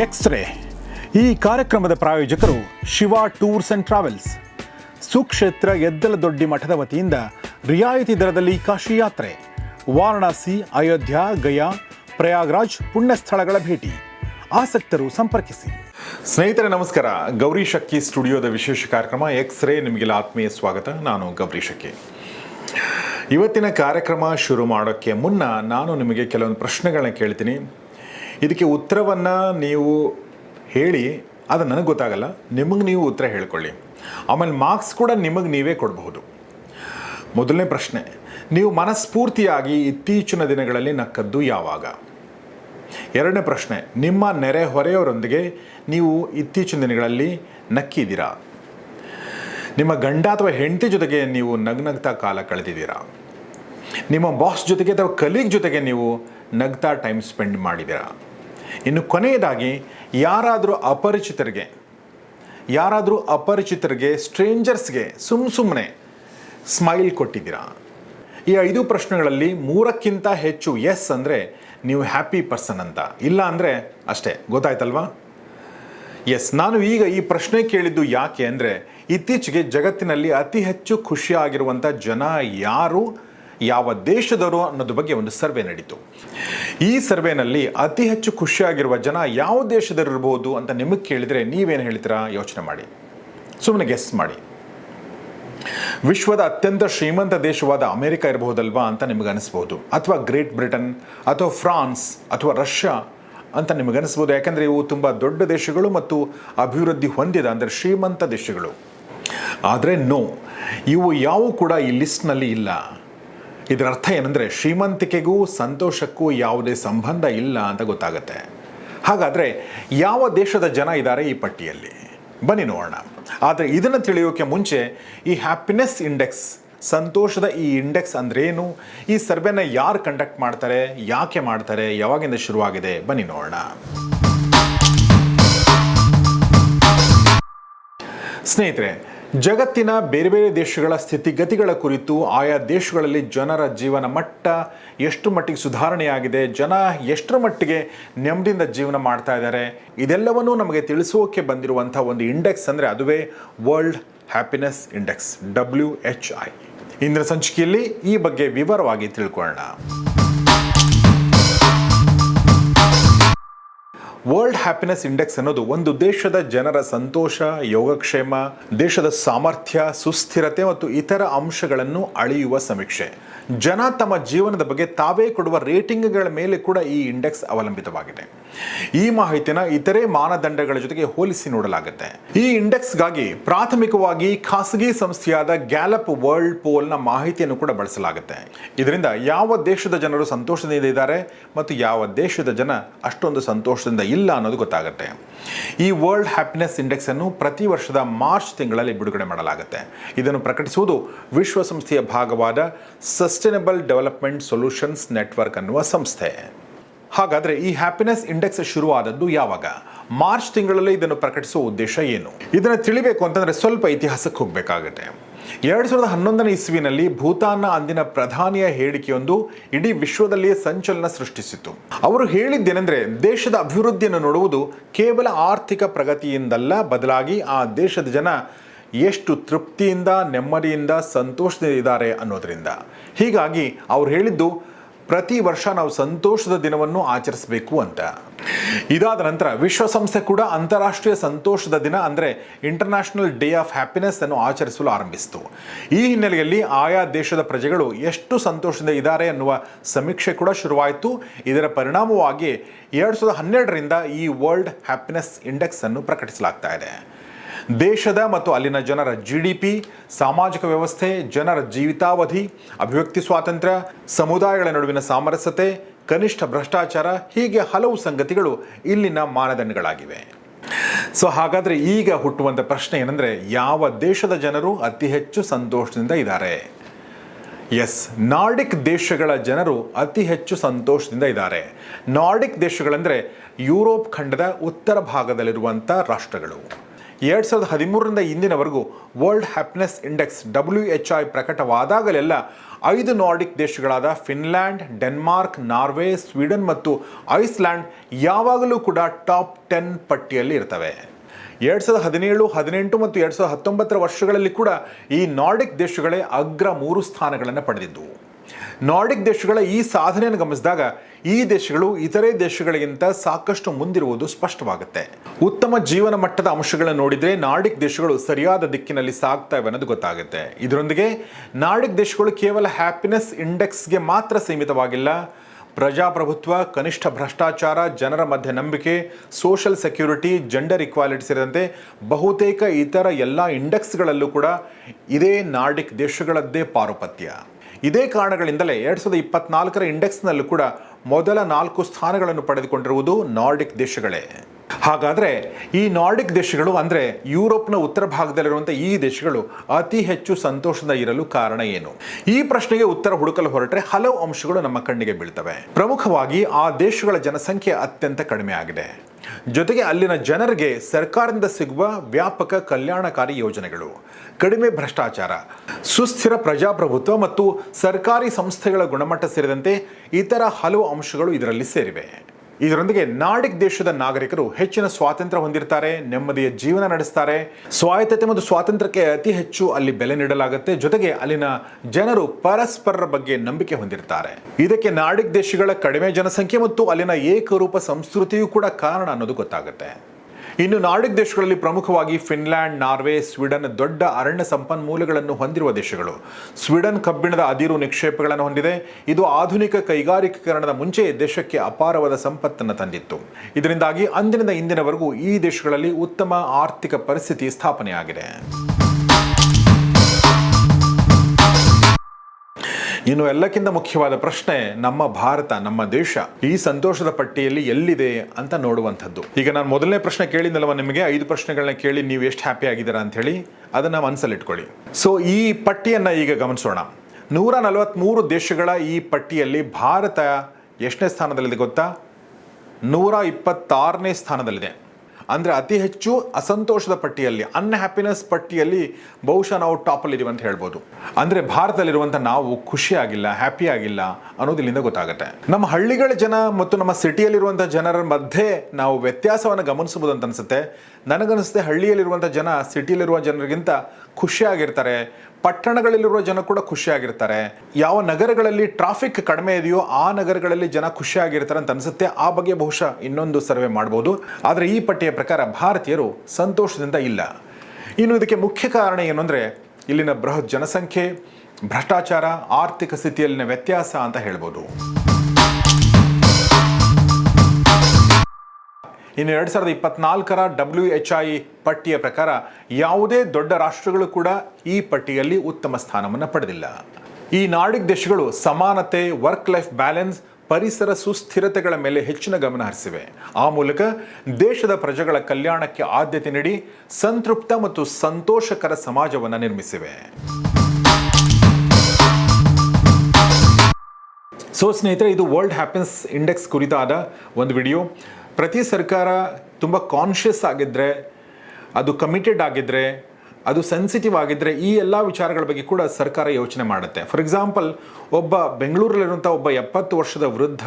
X ray ಈ ಕಾರ್ಯಕ್ರಮದ ಪ್ರಾಯೋಜಕರು ಶಿವ ಟೂರ್ಸ್ ಅಂಡ್ ಟ್ರಾವೆಲ್ಸ್. ಸುಕ್ಷೇತ್ರ ಎದ್ದಲ ದೊಡ್ಡಿ ಮಠದ ವತಿಯಿಂದ ರಿಯಾಯಿತಿ ದರದಲ್ಲಿ ಕಾಶಿ ಯಾತ್ರೆ. ವಾರಣಾಸಿ, ಅಯೋಧ್ಯ, ಗಯಾ, ಪ್ರಯಾಗ್ರಾಜ್ ಪುಣ್ಯ ಸ್ಥಳಗಳ ಭೇಟಿ. ಆಸಕ್ತರು ಸಂಪರ್ಕಿಸಿ. ಸ್ನೇಹಿತರೆ, ನಮಸ್ಕಾರ. ಗೌರಿ ಶಕ್ಕಿ ಸ್ಟುಡಿಯೋದ ವಿಶೇಷ ಕಾರ್ಯಕ್ರಮ ಎಕ್ಸ್ರೇ ನಿಮಗೆಲ್ಲ ಆತ್ಮೀಯ ಸ್ವಾಗತ. ನಾನು ಗೌರಿ ಶಕ್ಕಿ ಇವತ್ತಿನ ಕಾರ್ಯಕ್ರಮ ಶುರು ಮಾಡೋಕ್ಕೆ ಮುನ್ನ ನಾನು ನಿಮಗೆ ಕೆಲವೊಂದು ಪ್ರಶ್ನೆಗಳನ್ನ ಕೇಳ್ತೀನಿ. ಇದಕ್ಕೆ ಉತ್ತರವನ್ನು ನೀವು ಹೇಳಿ, ಅದು ನನಗೆ ಗೊತ್ತಾಗಲ್ಲ. ನಿಮಗೆ ನೀವು ಉತ್ತರ ಹೇಳ್ಕೊಳ್ಳಿ. ಆಮೇಲೆ ಮಾರ್ಕ್ಸ್ ಕೂಡ ನಿಮಗೆ ನೀವೇ ಕೊಡಬಹುದು. ಮೊದಲನೇ ಪ್ರಶ್ನೆ, ನೀವು ಮನಸ್ಫೂರ್ತಿಯಾಗಿ ಇತ್ತೀಚಿನ ದಿನಗಳಲ್ಲಿ ನಕ್ಕದ್ದು ಯಾವಾಗ? ಎರಡನೇ ಪ್ರಶ್ನೆ, ನಿಮ್ಮ ನೆರೆ ಹೊರೆಯವರೊಂದಿಗೆ ನೀವು ಇತ್ತೀಚಿನ ದಿನಗಳಲ್ಲಿ ನಕ್ಕಿದ್ದೀರಾ? ನಿಮ್ಮ ಗಂಡ ಅಥವಾ ಹೆಂಡತಿ ಜೊತೆಗೆ ನೀವು ನಗ್ನಗ್ತಾ ಕಾಲ ಕಳೆದಿದ್ದೀರಾ? ನಿಮ್ಮ ಬಾಸ್ ಜೊತೆಗೆ ಅಥವಾ ಕಲೀಗ್ ಜೊತೆಗೆ ನೀವು ನಗ್ತಾ ಟೈಮ್ ಸ್ಪೆಂಡ್ ಮಾಡಿದ್ದೀರಾ? ಇನ್ನು ಕೊನೆಯದಾಗಿ ಯಾರಾದರೂ ಅಪರಿಚಿತರಿಗೆ ಯಾರಾದರೂ ಅಪರಿಚಿತರಿಗೆ, ಸ್ಟ್ರೇಂಜರ್ಸ್ಗೆ ಸುಮ್ಮ ಸುಮ್ಮನೆ ಸ್ಮೈಲ್ ಕೊಟ್ಟಿದ್ದೀರಾ? ಈ ಐದು ಪ್ರಶ್ನೆಗಳಲ್ಲಿ ಮೂರಕ್ಕಿಂತ ಹೆಚ್ಚು ಎಸ್ ಅಂದರೆ ನೀವು ಹ್ಯಾಪಿ ಪರ್ಸನ್ ಅಂತ. ಇಲ್ಲ ಅಂದರೆ ಅಷ್ಟೇ, ಗೊತ್ತಾಯ್ತಲ್ವಾ? ಎಸ್ ನಾನು ಈಗ ಈ ಪ್ರಶ್ನೆ ಕೇಳಿದ್ದು ಯಾಕೆ ಅಂದರೆ ಇತ್ತೀಚೆಗೆ ಜಗತ್ತಿನಲ್ಲಿ ಅತಿ ಹೆಚ್ಚು ಖುಷಿಯಾಗಿರುವಂಥ ಜನ ಯಾರು? ಯಾವ ದೇಶದವರು ಅನ್ನೋದ್ರ ಬಗ್ಗೆ ಒಂದು ಸರ್ವೆ ನಡೀತು. ಈ ಸರ್ವೆನಲ್ಲಿ ಅತಿ ಹೆಚ್ಚು ಖುಷಿಯಾಗಿರುವ ಜನ ಯಾವ ದೇಶದಲ್ಲಿರ್ಬೋದು ಅಂತ ನಿಮಗೆ ಕೇಳಿದರೆ ನೀವೇನು ಹೇಳ್ತೀರಾ? ಯೋಚನೆ ಮಾಡಿ. ಸುಮ್ಮನೆ ಗೆಸ್ ಮಾಡಿ. ವಿಶ್ವದ ಅತ್ಯಂತ ಶ್ರೀಮಂತ ದೇಶವಾದ ಅಮೆರಿಕ ಇರಬಹುದಲ್ವಾ ಅಂತ ನಿಮಗೆ ಅನಿಸ್ಬೋದು. ಅಥವಾ ಗ್ರೇಟ್ ಬ್ರಿಟನ್, ಅಥವಾ ಫ್ರಾನ್ಸ್, ಅಥವಾ ರಷ್ಯಾ ಅಂತ ನಿಮಗೆ ಅನಿಸ್ಬೋದು. ಯಾಕಂದರೆ ಇವು ತುಂಬ ದೊಡ್ಡ ದೇಶಗಳು ಮತ್ತು ಅಭಿವೃದ್ಧಿ ಹೊಂದಿದ ಅಂದರೆ ಶ್ರೀಮಂತ ದೇಶಗಳು. ಆದರೆ ನೋ ಇವು ಯಾವೂ ಕೂಡ ಈ ಲಿಸ್ಟ್ನಲ್ಲಿ ಇಲ್ಲ. ಇದರ ಅರ್ಥ ಏನಂದರೆ ಶ್ರೀಮಂತಿಕೆಗೂ ಸಂತೋಷಕ್ಕೂ ಯಾವುದೇ ಸಂಬಂಧ ಇಲ್ಲ ಅಂತ ಗೊತ್ತಾಗುತ್ತೆ. ಹಾಗಾದರೆ ಯಾವ ದೇಶದ ಜನ ಇದ್ದಾರೆ ಈ ಪಟ್ಟಿಯಲ್ಲಿ? ಬನ್ನಿ ನೋಡೋಣ. ಆದರೆ ಇದನ್ನು ತಿಳಿಯೋಕೆ ಮುಂಚೆ ಈ ಹ್ಯಾಪಿನೆಸ್ ಇಂಡೆಕ್ಸ್, ಸಂತೋಷದ ಈ ಇಂಡೆಕ್ಸ್ ಅಂದ್ರೇನು? ಈ ಸರ್ವೆನ ಯಾರು ಕಂಡಕ್ಟ್ ಮಾಡ್ತಾರೆ? ಯಾಕೆ ಮಾಡ್ತಾರೆ? ಯಾವಾಗಿಂದ ಶುರುವಾಗಿದೆ? ಬನ್ನಿ ನೋಡೋಣ. ಸ್ನೇಹಿತರೆ ಜಗತ್ತಿನ ಬೇರೆ ಬೇರೆ ದೇಶಗಳ ಸ್ಥಿತಿಗತಿಗಳ ಕುರಿತು ಆಯಾ ದೇಶಗಳಲ್ಲಿ ಜನರ ಜೀವನ ಮಟ್ಟ ಎಷ್ಟು ಮಟ್ಟಿಗೆ ಸುಧಾರಣೆಯಾಗಿದೆ, ಜನ ಎಷ್ಟರ ಮಟ್ಟಿಗೆ ನೆಮ್ಮದಿಯಿಂದ ಜೀವನ ಮಾಡ್ತಾ ಇದ್ದಾರೆ, ಇದೆಲ್ಲವನ್ನೂ ನಮಗೆ ತಿಳಿಸೋಕೆ ಬಂದಿರುವಂಥ ಒಂದು ಇಂಡೆಕ್ಸ್ ಅಂದರೆ ಅದುವೇ world happiness index W H I ಇಂದಿನ ಸಂಚಿಕೆಯಲ್ಲಿ ಈ ಬಗ್ಗೆ ವಿವರವಾಗಿ ತಿಳ್ಕೊಳ್ಳೋಣ. ವರ್ಲ್ಡ್ ಹ್ಯಾಪಿನೆಸ್ ಇಂಡೆಕ್ಸ್ ಅನ್ನೋದು ಒಂದು ದೇಶದ ಜನರ ಸಂತೋಷ, ಯೋಗಕ್ಷೇಮ, ದೇಶದ ಸಾಮರ್ಥ್ಯ, ಸುಸ್ಥಿರತೆ ಮತ್ತು ಇತರ ಅಂಶಗಳನ್ನು ಅಳೆಯುವ ಸಮೀಕ್ಷೆ. ಜನ ತಮ್ಮ ಜೀವನದ ಬಗ್ಗೆ ತಾವೇ ಕೊಡುವ ರೇಟಿಂಗ್ಗಳ ಮೇಲೆ ಕೂಡ ಈ ಇಂಡೆಕ್ಸ್ ಅವಲಂಬಿತವಾಗಿದೆ. ಈ ಮಾಹಿತಿನ ಇತರೆ ಮಾನದಂಡಗಳ ಜೊತೆಗೆ ಹೋಲಿಸಿ ನೋಡಲಾಗುತ್ತೆ. ಈ ಇಂಡೆಕ್ಸ್ಗಾಗಿ ಪ್ರಾಥಮಿಕವಾಗಿ ಖಾಸಗಿ ಸಂಸ್ಥೆಯಾದ ಗ್ಯಾಲಪ್ ವರ್ಲ್ಡ್ ಪೋಲ್ನ ಮಾಹಿತಿಯನ್ನು ಕೂಡ ಬಳಸಲಾಗುತ್ತೆ. ಇದರಿಂದ ಯಾವ ದೇಶದ ಜನರು ಸಂತೋಷದಿಂದ ಇದ್ದಾರೆ ಮತ್ತು ಯಾವ ದೇಶದ ಜನ ಅಷ್ಟೊಂದು ಸಂತೋಷದಿಂದ ಇಲ್ಲ ಅನ್ನೋದು ಗೊತ್ತಾಗುತ್ತೆ. ಈ ವರ್ಲ್ಡ್ ಹ್ಯಾಪಿನೆಸ್ ಇಂಡೆಕ್ಸ್ ಅನ್ನು ಪ್ರತಿ ವರ್ಷದ ಮಾರ್ಚ್ ತಿಂಗಳಲ್ಲಿ ಬಿಡುಗಡೆ ಮಾಡಲಾಗುತ್ತೆ. ಇದನ್ನು ಪ್ರಕಟಿಸುವುದು ವಿಶ್ವಸಂಸ್ಥೆಯ ಭಾಗವಾದ ಸಸ್ಟೈನಬಲ್ ಡೆವಲಪ್ಮೆಂಟ್ ಸೊಲ್ಯೂಷನ್ಸ್ ನೆಟ್ವರ್ಕ್ ಅನ್ನುವ ಸಂಸ್ಥೆ. ಹಾಗಾದ್ರೆ ಈ ಹ್ಯಾಪಿನೆಸ್ ಇಂಡೆಕ್ಸ್ ಶುರುವಾದದ್ದು ಯಾವಾಗ? ಮಾರ್ಚ್ ತಿಂಗಳಲ್ಲಿ ಇದನ್ನು ಪ್ರಕಟಿಸುವ ಉದ್ದೇಶ ಏನು? ಇದನ್ನು ತಿಳಿಬೇಕು ಅಂತಂದ್ರೆ ಸ್ವಲ್ಪ ಇತಿಹಾಸಕ್ಕೆ ಹೋಗಬೇಕಾಗುತ್ತೆ. ಎರಡು ಸಾವಿರದ ಹನ್ನೊಂದನೇ ಇಸ್ವಿನಲ್ಲಿ ಭೂತಾನ್ನ ಅಂದಿನ ಪ್ರಧಾನಿಯ ಹೇಳಿಕೆಯೊಂದು ಇಡೀ ವಿಶ್ವದಲ್ಲಿಯೇ ಸಂಚಲನ ಸೃಷ್ಟಿಸಿತು. ಅವರು ಹೇಳಿದ್ದೇನೆಂದ್ರೆ ದೇಶದ ಅಭಿವೃದ್ಧಿಯನ್ನು ನೋಡುವುದು ಕೇವಲ ಆರ್ಥಿಕ ಪ್ರಗತಿಯಿಂದಲ್ಲ ಬದಲಾಗಿ ಆ ದೇಶದ ಜನ ಎಷ್ಟು ತೃಪ್ತಿಯಿಂದ, ನೆಮ್ಮದಿಯಿಂದ, ಸಂತೋಷದಿಂದ ಇದ್ದಾರೆ ಅನ್ನೋದರಿಂದ. ಹೀಗಾಗಿ ಅವ್ರು ಹೇಳಿದ್ದು ಪ್ರತಿ ವರ್ಷ ನಾವು ಸಂತೋಷದ ದಿನವನ್ನು ಆಚರಿಸಬೇಕು ಅಂತ. ಇದಾದ ನಂತರ ವಿಶ್ವಸಂಸ್ಥೆ ಕೂಡ ಅಂತಾರಾಷ್ಟ್ರೀಯ ಸಂತೋಷದ ದಿನ ಅಂದರೆ ಇಂಟರ್ನ್ಯಾಷನಲ್ ಡೇ ಆಫ್ ಹ್ಯಾಪಿನೆಸ್ ಅನ್ನು ಆಚರಿಸಲು ಆರಂಭಿಸಿತು. ಈ ಹಿನ್ನೆಲೆಯಲ್ಲಿ ಆಯಾ ದೇಶದ ಪ್ರಜೆಗಳು ಎಷ್ಟು ಸಂತೋಷದಿಂದ ಇದ್ದಾರೆ ಅನ್ನುವ ಸಮೀಕ್ಷೆ ಕೂಡ ಶುರುವಾಯಿತು. ಇದರ ಪರಿಣಾಮವಾಗಿ ಎರಡು ಸಾವಿರದ ಹನ್ನೆರಡರಿಂದ ಈ ವರ್ಲ್ಡ್ ಹ್ಯಾಪಿನೆಸ್ ಇಂಡೆಕ್ಸ್ ಅನ್ನು ಪ್ರಕಟಿಸಲಾಗ್ತಾ ಇದೆ. ದೇಶದ ಮತ್ತು ಅಲ್ಲಿನ ಜನರ ಜಿ ಡಿ ಪಿ ಸಾಮಾಜಿಕ ವ್ಯವಸ್ಥೆ, ಜನರ ಜೀವಿತಾವಧಿ, ಅಭಿವ್ಯಕ್ತಿ ಸ್ವಾತಂತ್ರ್ಯ, ಸಮುದಾಯಗಳ ನಡುವಿನ ಸಾಮರಸ್ಯತೆ, ಕನಿಷ್ಠ ಭ್ರಷ್ಟಾಚಾರ, ಹೀಗೆ ಹಲವು ಸಂಗತಿಗಳು ಇಲ್ಲಿನ ಮಾನದಂಡಗಳಾಗಿವೆ. ಸೊ ಹಾಗಾದರೆ ಈಗ ಹುಟ್ಟುವಂಥ ಪ್ರಶ್ನೆ ಏನಂದರೆ, ಯಾವ ದೇಶದ ಜನರು ಅತಿ ಹೆಚ್ಚು ಸಂತೋಷದಿಂದ ಇದ್ದಾರೆ? ಎಸ್ ನಾರ್ಡಿಕ್ ದೇಶಗಳ ಜನರು ಅತಿ ಹೆಚ್ಚು ಸಂತೋಷದಿಂದ ಇದ್ದಾರೆ. ನಾರ್ಡಿಕ್ ದೇಶಗಳಂದರೆ ಯುರೋಪ್ ಖಂಡದ ಉತ್ತರ ಭಾಗದಲ್ಲಿರುವಂಥ ರಾಷ್ಟ್ರಗಳು. ಎರಡು ಸಾವಿರದ ಹದಿಮೂರರಿಂದ ಇಂದಿನವರೆಗೂ world happiness index W H I ಪ್ರಕಟವಾದಾಗಲೆಲ್ಲ ಐದು ನಾರ್ಡಿಕ್ ದೇಶಗಳಾದ ಫಿನ್ಲ್ಯಾಂಡ್ ಡೆನ್ಮಾರ್ಕ್ ನಾರ್ವೆ ಸ್ವೀಡನ್ ಮತ್ತು ಐಸ್ಲ್ಯಾಂಡ್ ಯಾವಾಗಲೂ ಕೂಡ ಟಾಪ್ ಟೆನ್ ಪಟ್ಟಿಯಲ್ಲಿ ಇರ್ತವೆ. ಎರಡು ಸಾವಿರದ ಹದಿನೇಳು, ಹದಿನೆಂಟು ಮತ್ತು ಎರಡು ಸಾವಿರದ ಹತ್ತೊಂಬತ್ತರ ವರ್ಷಗಳಲ್ಲಿ ಕೂಡ ಈ ನಾರ್ಡಿಕ್ ದೇಶಗಳೇ ಅಗ್ರ ಮೂರು ಸ್ಥಾನಗಳನ್ನು ಪಡೆದಿದ್ದವು ನಾರ್ಡಿಕ್ ದೇಶಗಳ ಈ ಸಾಧನೆಯನ್ನು ಗಮನಿಸಿದಾಗ ಈ ದೇಶಗಳು ಇತರೆ ದೇಶಗಳಿಗಿಂತ ಸಾಕಷ್ಟು ಮುಂದಿರುವುದು ಸ್ಪಷ್ಟವಾಗುತ್ತೆ. ಉತ್ತಮ ಜೀವನ ಮಟ್ಟದ ಅಂಶಗಳನ್ನು ನೋಡಿದರೆ ನಾರ್ಡಿಕ್ ದೇಶಗಳು ಸರಿಯಾದ ದಿಕ್ಕಿನಲ್ಲಿ ಸಾಗ್ತಾ ಇವೆ ಅನ್ನೋದು ಗೊತ್ತಾಗುತ್ತೆ. ಇದರೊಂದಿಗೆ ನಾರ್ಡಿಕ್ ದೇಶಗಳು ಕೇವಲ ಹ್ಯಾಪಿನೆಸ್ ಇಂಡೆಕ್ಸ್ಗೆ ಮಾತ್ರ ಸೀಮಿತವಾಗಿಲ್ಲ. ಪ್ರಜಾಪ್ರಭುತ್ವ, ಕನಿಷ್ಠ ಭ್ರಷ್ಟಾಚಾರ, ಜನರ ಮಧ್ಯ ನಂಬಿಕೆ, ಸೋಷಲ್ ಸೆಕ್ಯೂರಿಟಿ, ಜೆಂಡರ್ ಇಕ್ವಾಲಿಟಿ ಸೇರಿದಂತೆ ಬಹುತೇಕ ಇತರ ಎಲ್ಲ ಇಂಡೆಕ್ಸ್ಗಳಲ್ಲೂ ಕೂಡ ಇದೇ ನಾರ್ಡಿಕ್ ದೇಶಗಳದ್ದೇ ಪಾರುಪತ್ಯ. ಇದೇ ಕಾರಣಗಳಿಂದಲೇ ಎರಡು ಸಾವಿರದ ಇಪ್ಪತ್ನಾಲ್ಕರ ಇಂಡೆಕ್ಸ್ನಲ್ಲೂ ಕೂಡ ಮೊದಲ ನಾಲ್ಕು ಸ್ಥಾನಗಳನ್ನು ಪಡೆದುಕೊಂಡಿರುವುದು ನಾರ್ಡಿಕ್ ದೇಶಗಳೇ. ಹಾಗಾದರೆ ಈ ನಾರ್ಡಿಕ್ ದೇಶಗಳು ಅಂದರೆ ಯುರೋಪ್ನ ಉತ್ತರ ಭಾಗದಲ್ಲಿರುವಂಥ ಈ ದೇಶಗಳು ಅತಿ ಹೆಚ್ಚು ಸಂತೋಷದ ಇರಲು ಕಾರಣ ಏನು? ಈ ಪ್ರಶ್ನೆಗೆ ಉತ್ತರ ಹುಡುಕಲು ಹೊರಟ್ರೆ ಹಲವು ಅಂಶಗಳು ನಮ್ಮ ಕಣ್ಣಿಗೆ ಬೀಳ್ತವೆ. ಪ್ರಮುಖವಾಗಿ ಆ ದೇಶಗಳ ಜನಸಂಖ್ಯೆ ಅತ್ಯಂತ ಕಡಿಮೆ ಆಗಿದೆ. ಜೊತೆಗೆ ಅಲ್ಲಿನ ಜನರಿಗೆ ಸರ್ಕಾರದಿಂದ ಸಿಗುವ ವ್ಯಾಪಕ ಕಲ್ಯಾಣಕಾರಿ ಯೋಜನೆಗಳು, ಕಡಿಮೆ ಭ್ರಷ್ಟಾಚಾರ, ಸುಸ್ಥಿರ ಪ್ರಜಾಪ್ರಭುತ್ವ ಮತ್ತು ಸರ್ಕಾರಿ ಸಂಸ್ಥೆಗಳ ಗುಣಮಟ್ಟ ಸೇರಿದಂತೆ ಇತರ ಹಲವು ಅಂಶಗಳು ಇದರಲ್ಲಿ ಸೇರಿವೆ. ಇದರೊಂದಿಗೆ ನಾರ್ಡಿಕ್ ದೇಶದ ನಾಗರಿಕರು ಹೆಚ್ಚಿನ ಸ್ವಾತಂತ್ರ್ಯ ಹೊಂದಿರ್ತಾರೆ, ನೆಮ್ಮದಿಯ ಜೀವನ ನಡೆಸ್ತಾರೆ. ಸ್ವಾಯತ್ತತೆ ಮತ್ತು ಸ್ವಾತಂತ್ರ್ಯಕ್ಕೆ ಅತಿ ಹೆಚ್ಚು ಅಲ್ಲಿ ಬೆಲೆ ನೀಡಲಾಗುತ್ತೆ. ಜೊತೆಗೆ ಅಲ್ಲಿನ ಜನರು ಪರಸ್ಪರರ ಬಗ್ಗೆ ನಂಬಿಕೆ ಹೊಂದಿರ್ತಾರೆ. ಇದಕ್ಕೆ ನಾರ್ಡಿಕ್ ದೇಶಗಳ ಕಡಿಮೆ ಜನಸಂಖ್ಯೆ ಮತ್ತು ಅಲ್ಲಿನ ಏಕರೂಪ ಸಂಸ್ಕೃತಿಯೂ ಕೂಡ ಕಾರಣ ಅನ್ನೋದು ಗೊತ್ತಾಗುತ್ತೆ. ಇನ್ನು ನಾರ್ಡಿಕ್ ದೇಶಗಳಲ್ಲಿ ಪ್ರಮುಖವಾಗಿ ಫಿನ್ಲ್ಯಾಂಡ್, ನಾರ್ವೆ, ಸ್ವೀಡನ್ ದೊಡ್ಡ ಅರಣ್ಯ ಸಂಪನ್ಮೂಲಗಳನ್ನು ಹೊಂದಿರುವ ದೇಶಗಳು. ಸ್ವೀಡನ್ ಕಬ್ಬಿಣದ ಅದಿರು ನಿಕ್ಷೇಪಗಳನ್ನು ಹೊಂದಿದೆ. ಇದು ಆಧುನಿಕ ಕೈಗಾರಿಕೀಕರಣದ ಮುಂಚೆ ದೇಶಕ್ಕೆ ಅಪಾರವಾದ ಸಂಪತ್ತನ್ನು ತಂದಿತ್ತು. ಇದರಿಂದಾಗಿ ಅಂದಿನಿಂದ ಇಂದಿನವರೆಗೂ ಈ ದೇಶಗಳಲ್ಲಿ ಉತ್ತಮ ಆರ್ಥಿಕ ಪರಿಸ್ಥಿತಿ ಸ್ಥಾಪನೆಯಾಗಿದೆ. ಇನ್ನು ಎಲ್ಲಕ್ಕಿಂತ ಮುಖ್ಯವಾದ ಪ್ರಶ್ನೆ, ನಮ್ಮ ಭಾರತ, ನಮ್ಮ ದೇಶ ಈ ಸಂತೋಷದ ಪಟ್ಟಿಯಲ್ಲಿ ಎಲ್ಲಿದೆ ಅಂತ ನೋಡುವಂಥದ್ದು. ಈಗ ನಾನು ಮೊದಲನೇ ಪ್ರಶ್ನೆ ಕೇಳಿದ್ನಲ್ವ ನಿಮಗೆ? ಐದು ಪ್ರಶ್ನೆಗಳನ್ನ ಕೇಳಿ ನೀವು ಎಷ್ಟು ಹ್ಯಾಪಿ ಆಗಿದ್ದೀರಾ ಅಂತ ಹೇಳಿ ಅದನ್ನ ಮನಸ್ಸಲ್ಲಿ ಇಟ್ಕೊಳ್ಳಿ. ಸೊ ಈ ಪಟ್ಟಿಯನ್ನ ಈಗ ಗಮನಿಸೋಣ. ನೂರ ನಲವತ್ತ್ಮೂರು ದೇಶಗಳ ಈ ಪಟ್ಟಿಯಲ್ಲಿ ಭಾರತ ಎಷ್ಟನೇ ಸ್ಥಾನದಲ್ಲಿದೆ ಗೊತ್ತಾ? ನೂರ ಇಪ್ಪತ್ತಾರನೇ ಸ್ಥಾನದಲ್ಲಿದೆ. ಅಂದರೆ ಅತಿ ಹೆಚ್ಚು ಅಸಂತೋಷದ ಪಟ್ಟಿಯಲ್ಲಿ ಅನ್ಹ್ಯಾಪಿನೆಸ್ ಪಟ್ಟಿಯಲ್ಲಿ ಬಹುಶಃ ನಾವು ಟಾಪಲ್ಲಿದ್ದೀವಿ ಅಂತ ಹೇಳ್ಬೋದು. ಅಂದರೆ ಭಾರತದಲ್ಲಿರುವಂಥ ನಾವು ಖುಷಿಯಾಗಿಲ್ಲ ಹ್ಯಾಪಿ ಆಗಿಲ್ಲ ಅನ್ನೋದು ಇಲ್ಲಿಂದ ಗೊತ್ತಾಗುತ್ತೆ. ನಮ್ಮ ಹಳ್ಳಿಗಳ ಜನ ಮತ್ತು ನಮ್ಮ ಸಿಟಿಯಲ್ಲಿರುವಂಥ ಜನರ ಮಧ್ಯೆ ನಾವು ವ್ಯತ್ಯಾಸವನ್ನು ಗಮನಿಸಬಹುದು ಅಂತ ಅನಿಸುತ್ತೆ. ನನಗನ್ನಿಸುತ್ತೆ ಹಳ್ಳಿಯಲ್ಲಿರುವಂಥ ಜನ ಸಿಟಿಯಲ್ಲಿರುವ ಜನರಿಗಿಂತ ಖುಷಿಯಾಗಿರ್ತಾರೆ, ಪಟ್ಟಣಗಳಲ್ಲಿರುವ ಜನ ಕೂಡ ಖುಷಿಯಾಗಿರ್ತಾರೆ. ಯಾವ ನಗರಗಳಲ್ಲಿ ಟ್ರಾಫಿಕ್ ಕಡಿಮೆ ಇದೆಯೋ ಆ ನಗರಗಳಲ್ಲಿ ಜನ ಖುಷಿಯಾಗಿರ್ತಾರೆ ಅಂತ ಅನಿಸುತ್ತೆ. ಆ ಬಗ್ಗೆ ಬಹುಶಃ ಇನ್ನೊಂದು ಸರ್ವೆ ಮಾಡ್ಬೋದು. ಆದರೆ ಈ ಪಟ್ಟಿಯ ಪ್ರಕಾರ ಭಾರತೀಯರು ಸಂತೋಷದಿಂದ ಇಲ್ಲ. ಇನ್ನು ಇದಕ್ಕೆ ಮುಖ್ಯ ಕಾರಣ ಏನು ಅಂದರೆ, ಇಲ್ಲಿನ ಬೃಹತ್ ಜನಸಂಖ್ಯೆ, ಭ್ರಷ್ಟಾಚಾರ, ಆರ್ಥಿಕ ಸ್ಥಿತಿಯಲ್ಲಿನ ವ್ಯತ್ಯಾಸ ಅಂತ ಹೇಳ್ಬೋದು. ಇನ್ನು ಎರಡು ಸಾವಿರದ ಇಪ್ಪತ್ನಾಲ್ಕರ ಡಬ್ಲ್ಯೂ ಎಚ್ ಐ ಪಟ್ಟಿಯ ಪ್ರಕಾರ ಯಾವುದೇ ದೊಡ್ಡ ರಾಷ್ಟ್ರಗಳು ಕೂಡ ಈ ಪಟ್ಟಿಯಲ್ಲಿ ಉತ್ತಮ ಸ್ಥಾನವನ್ನು ಪಡೆದಿಲ್ಲ. ಈ ನಾರ್ಡಿಕ್ ದೇಶಗಳು ಸಮಾನತೆ ವರ್ಕ್ ಲೈಫ್ ಬ್ಯಾಲೆನ್ಸ್ ಪರಿಸರ ಸುಸ್ಥಿರತೆಗಳ ಮೇಲೆ ಹೆಚ್ಚಿನ ಗಮನ ಹರಿಸಿವೆ. ಆ ಮೂಲಕ ದೇಶದ ಪ್ರಜೆಗಳ ಕಲ್ಯಾಣಕ್ಕೆ ಆದ್ಯತೆ ನೀಡಿ ಸಂತೃಪ್ತ ಮತ್ತು ಸಂತೋಷಕರ ಸಮಾಜವನ್ನು ನಿರ್ಮಿಸಿವೆ. ಸೊ ಸ್ನೇಹಿತರೆ, ಇದು ವರ್ಲ್ಡ್ ಹ್ಯಾಪಿನೆಸ್ ಇಂಡೆಕ್ಸ್ ಕುರಿತಾದ ಒಂದು ವಿಡಿಯೋ. ಪ್ರತಿ ಸರ್ಕಾರ ತುಂಬ ಕಾನ್ಷಿಯಸ್ ಆಗಿದ್ದರೆ ಅದು ಕಮಿಟೆಡ್ ಆಗಿದ್ದರೆ ಅದು ಸೆನ್ಸಿಟಿವ್ ಆಗಿದ್ದರೆ ಈ ಎಲ್ಲ ವಿಚಾರಗಳ ಬಗ್ಗೆ ಕೂಡ ಸರ್ಕಾರ ಯೋಚನೆ ಮಾಡುತ್ತೆ. ಫಾರ್ ಎಕ್ಸಾಂಪಲ್ ಒಬ್ಬ ಬೆಂಗಳೂರಲ್ಲಿರುವಂಥ ಒಬ್ಬ ಎಪ್ಪತ್ತು ವರ್ಷದ ವೃದ್ಧ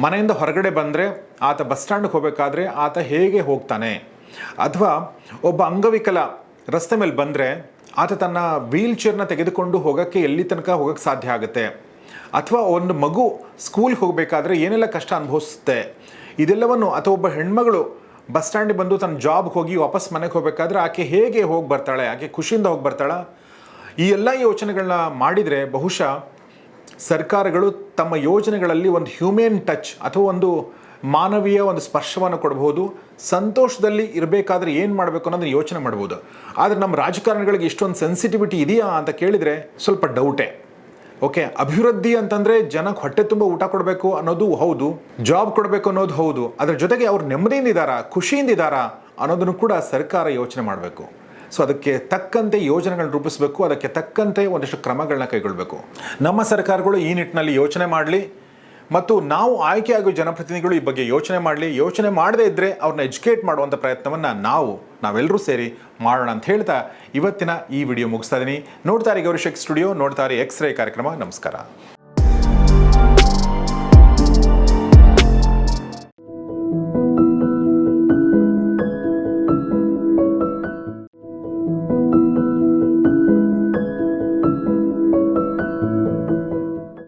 ಮನೆಯಿಂದ ಹೊರಗಡೆ ಬಂದರೆ ಆತ ಬಸ್ ಸ್ಟ್ಯಾಂಡ್ಗೆ ಹೋಗಬೇಕಾದ್ರೆ ಆತ ಹೇಗೆ ಹೋಗ್ತಾನೆ? ಅಥವಾ ಒಬ್ಬ ಅಂಗವಿಕಲ ರಸ್ತೆ ಮೇಲೆ ಬಂದರೆ ಆತ ತನ್ನ ವೀಲ್ ಚೇರ್ನ ತೆಗೆದುಕೊಂಡು ಹೋಗೋಕ್ಕೆ ಎಲ್ಲಿ ತನಕ ಹೋಗೋಕ್ಕೆ ಸಾಧ್ಯ ಆಗುತ್ತೆ? ಅಥವಾ ಒಂದು ಮಗು ಸ್ಕೂಲ್ಗೆ ಹೋಗಬೇಕಾದ್ರೆ ಏನೆಲ್ಲ ಕಷ್ಟ ಅನುಭವಿಸುತ್ತೆ? ಇದೆಲ್ಲವನ್ನು ಅಥವಾ ಒಬ್ಬ ಹೆಣ್ಮಗಳು ಬಸ್ ಸ್ಟ್ಯಾಂಡಿಗೆ ಬಂದು ತನ್ನ ಜಾಬ್ಗೆ ಹೋಗಿ ವಾಪಸ್ ಮನೆಗೆ ಹೋಗಬೇಕಾದ್ರೆ ಆಕೆ ಹೇಗೆ ಹೋಗಿ ಬರ್ತಾಳೆ, ಆಕೆ ಖುಷಿಯಿಂದ ಹೋಗಿ ಬರ್ತಾಳ? ಈ ಎಲ್ಲ ಯೋಚನೆಗಳನ್ನ ಮಾಡಿದರೆ ಬಹುಶಃ ಸರ್ಕಾರಗಳು ತಮ್ಮ ಯೋಜನೆಗಳಲ್ಲಿ ಒಂದು ಹ್ಯೂಮೇನ್ ಟಚ್ ಅಥವಾ ಒಂದು ಮಾನವೀಯ ಒಂದು ಸ್ಪರ್ಶವನ್ನು ಕೊಡಬಹುದು, ಸಂತೋಷದಲ್ಲಿ ಇರಬೇಕಾದ್ರೆ ಏನು ಮಾಡಬೇಕು ಅನ್ನೋದನ್ನ ಯೋಚನೆ ಮಾಡ್ಬೋದು. ಆದರೆ ನಮ್ಮ ರಾಜಕಾರಣಿಗಳಿಗೆ ಇಷ್ಟೊಂದು ಸೆನ್ಸಿಟಿವಿಟಿ ಇದೆಯಾ ಅಂತ ಕೇಳಿದರೆ ಸ್ವಲ್ಪ ಡೌಟೇ ಓಕೆ, ಅಭಿವೃದ್ಧಿ ಅಂತಂದ್ರೆ ಜನಕ್ಕೆ ಹೊಟ್ಟೆ ತುಂಬ ಊಟ ಕೊಡಬೇಕು ಅನ್ನೋದು ಹೌದು, ಜಾಬ್ ಕೊಡಬೇಕು ಅನ್ನೋದು ಹೌದು, ಅದ್ರ ಜೊತೆಗೆ ಅವ್ರು ನೆಮ್ಮದಿಯಿಂದ ಇದ್ದಾರಾ ಖುಷಿಯಿಂದ ಇದ್ದಾರಾ ಅನ್ನೋದನ್ನು ಕೂಡ ಸರ್ಕಾರ ಯೋಚನೆ ಮಾಡಬೇಕು. ಸೊ ಅದಕ್ಕೆ ತಕ್ಕಂತೆ ಯೋಜನೆಗಳನ್ನ ರೂಪಿಸಬೇಕು, ಅದಕ್ಕೆ ತಕ್ಕಂತೆ ಒಂದಷ್ಟು ಕ್ರಮಗಳನ್ನ ಕೈಗೊಳ್ಳಬೇಕು ನಮ್ಮ ಸರ್ಕಾರಗಳು ಈ ನಿಟ್ಟಿನಲ್ಲಿ ಯೋಚನೆ ಮಾಡಲಿ ಮತ್ತು ನಾವು ಆಯ್ಕೆಯಾಗುವ ಜನಪ್ರತಿನಿಧಿಗಳು ಈ ಬಗ್ಗೆ ಯೋಚನೆ ಮಾಡಲಿ, ಯೋಚನೆ ಮಾಡದೇ ಇದ್ದರೆ ಅವ್ರನ್ನ ಎಜುಕೇಟ್ ಮಾಡುವಂಥ ಪ್ರಯತ್ನವನ್ನು ನಾವು ನಾವೆಲ್ಲರೂ ಸೇರಿ ಮಾಡೋಣ ಅಂತ ಹೇಳ್ತಾ ಇವತ್ತಿನ ಈ ವಿಡಿಯೋ ಮುಗಿಸ್ತಾ ಇದ್ದೀನಿ ನೋಡ್ತಾರೆ ಗೌರಿಶಕ್ ಸ್ಟುಡಿಯೋ ನೋಡ್ತಾರೆ ಎಕ್ಸ್ ರೇ ಕಾರ್ಯಕ್ರಮ. ನಮಸ್ಕಾರ.